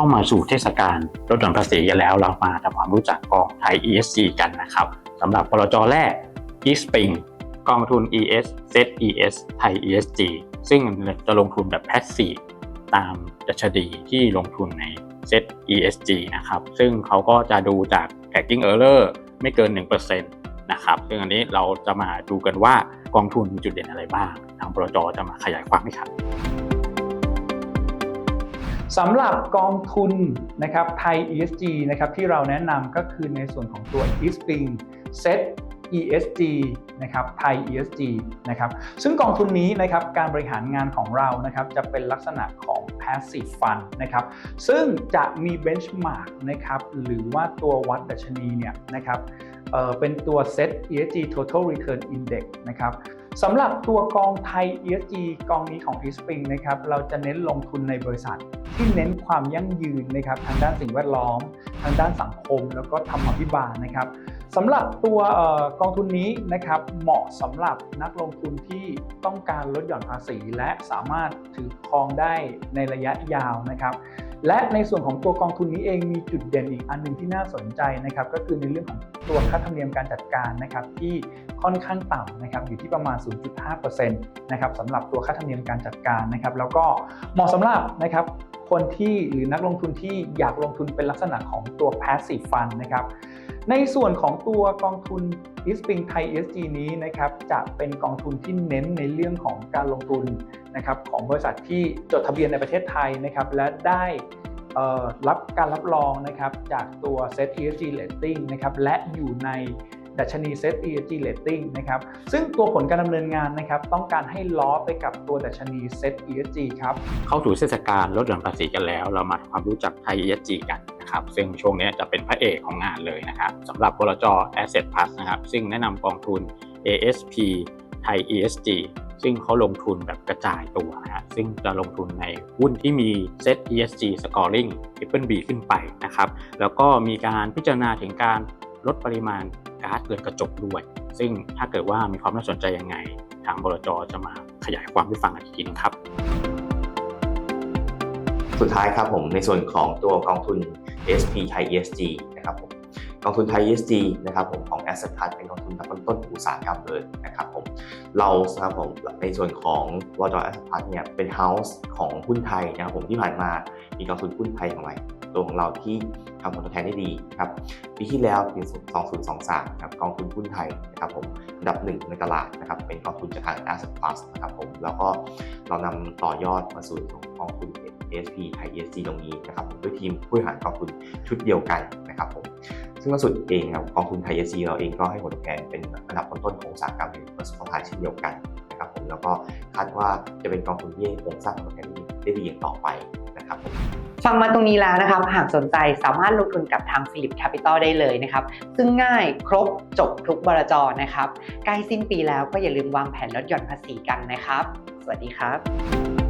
เข้ามาสู่เทศกาลลดหย่อนภาษีกันแล้ว เรามาทำความรู้จักกองไทย ESG กันนะครับสำหรับปลจแรก eSpring กองทุน ES Set ES ไทย ESG ซึ่งจะลงทุนแบบ passive ตามดัชนีที่ลงทุนใน Set ESG นะครับ ซึ่งเขาก็จะดูจาก tracking error ไม่เกิน 1%นะครับซึ่งอันนี้เราจะมาดูกันว่ากองทุนมีจุดเด่นอะไรบ้าง ทางปลจจะมาขยายความให้ครับ สำหรับกองทุนนะครับไทย ESG นะครับที่เราแนะนำก็คือในส่วนของตัว e s p i n g Set ESG นะครับไทย ESG นะครับซึ่งกองทุนนี้นะครับการบริหารงานของเรานะครับจะเป็นลักษณะของ passive fund นะครับซึ่งจะมี benchmark นะครับหรือว่าตัววัดดัชนีเนี่ยนะครับ เป็นตัว Set ESG Total Return Index นะครับสำหรับตัวกองไทย ESG กองนี้ของ eSpring นะครับเราจะเน้นลงทุนในบริษัท ที่เน้นความยั่งยืนนะครับทางด้านสิ่งแวดล้อม ทางด้านสังคม แล้วก็ธรรมาภิบาลนะครับสำหรับตัวกองทุนนี้นะครับเหมาะสำหรับนักลงทุนที่ต้องการลดหย่อนภาษี และสามารถถือครองได้ในระยะยาวนะครับ และในส่วนของตัวกองทุนนี้เองมีจุดเด่นอีกอันหนึ่งที่น่าสนใจนะครับก็คือในเรื่องของตัวค่าธรรมเนียมการจัดการนะครับที่ค่อนข้างต่ำนะครับอยู่ที่ประมาณ 0.5%นะครับสำหรับตัวค่าธรรมเนียมการจัดการนะครับแล้วก็เหมาะสำหรับนะครับคนที่หรือนักลงทุนที่อยากลงทุนเป็นลักษณะของตัว passive fund นะครับ ในส่วนของตัวกองทุน e s p r i n g Thai ESG นี้นะครับจะเป็นกองทุนที่เน้นในเรื่องของการลงทุนนะครับของบริษัทที่จดทะเบียนในประเทศไทยนะครับและได้รับการรับรองนะครับจากตัว Set ESG Rating นะครับและอยู่ใน ดัชนี Set ESG Rating นะครับซึ่งตัวผลการดำเนินงานนะครับต้องการให้ล้อไปกับตัวดัชนี Set ESG ครับเข้าสู่เทศกาลลดหย่อนภาษีกันแล้ว เรามาทำความรู้จักไทย ESG กันนะครับซึ่งช่วงนี้จะเป็นพระเอกของงานเลยนะครับสำหรับบลจ Asset Plus นะครับซึ่งแนะนำกองทุน ASP ไทย ESG ซึ่งเขาลงทุนแบบกระจายตัวนะฮะซึ่งจะลงทุนในหุ้นที่มี Set ESG Scoring Triple B ขึ้นไปนะครับ แล้วก็มีการพิจารณาถึงการลดปริมาณ ก๊าซเรือนกระจกด้วย ซึ่งถ้าเกิดว่ามีความน่าสนใจยังไง ทางบลจจะมาขยายความให้ฟังอีกทีนึงครับ สุดท้ายครับผมในส่วนของตัวกองทุน SP Thai ESG นะครับผมกองทุนไทย ESG นะครับผมของ Asset Plus เป็นกองทุนแบบต้นอุตสาหกรรมเลยนะครับผมเราครับผมในส่วนของวจ Asset Plus เนี่ยเป็น House ของหุ้นไทยนะครับผมที่ผ่านมามีกองทุนหุ้นไทยของเรา ตัวของเราที่ทำผลตอบแทนได้ดีครับปีที่แล้วปี 2023ครับกองทุนหุ้นไทยนะครับผมอันดับหนึ่งในตลาดนะครับเป็นกองทุนจากทาง Asset Plus นะครับผมแล้วก็เรานำต่อยอดมาสู่กองทุน ASP ไทย ESG ตรงนี้นะครับผมด้วยทีมผู้บริหารกองทุนชุดเดียวกันนะครับผมซึ่งล่าสุดเองครับกองทุนไทย ESG เราเองก็ให้ผลตอบแทนเป็นอันดับต้นๆของอุตสาหกรรมในประสบการณ์เช่นเดียวกันนะครับผมแล้วก็คาดว่าจะเป็นกองทุนที่คงสร้างผลตอบแทนได้ดีอย่างต่อไป นะครับฟังมาตรงนี้แล้วนะครับ หากสนใจสามารถลงทุนกับทางฟิลิปแคปิตอลได้เลยนะครับ ซึ่งง่ายครบจบทุกบรจอนะครับ ใกล้สิ้นปีแล้วก็อย่าลืมวางแผนลดหย่อนภาษีกันนะครับ สวัสดีครับ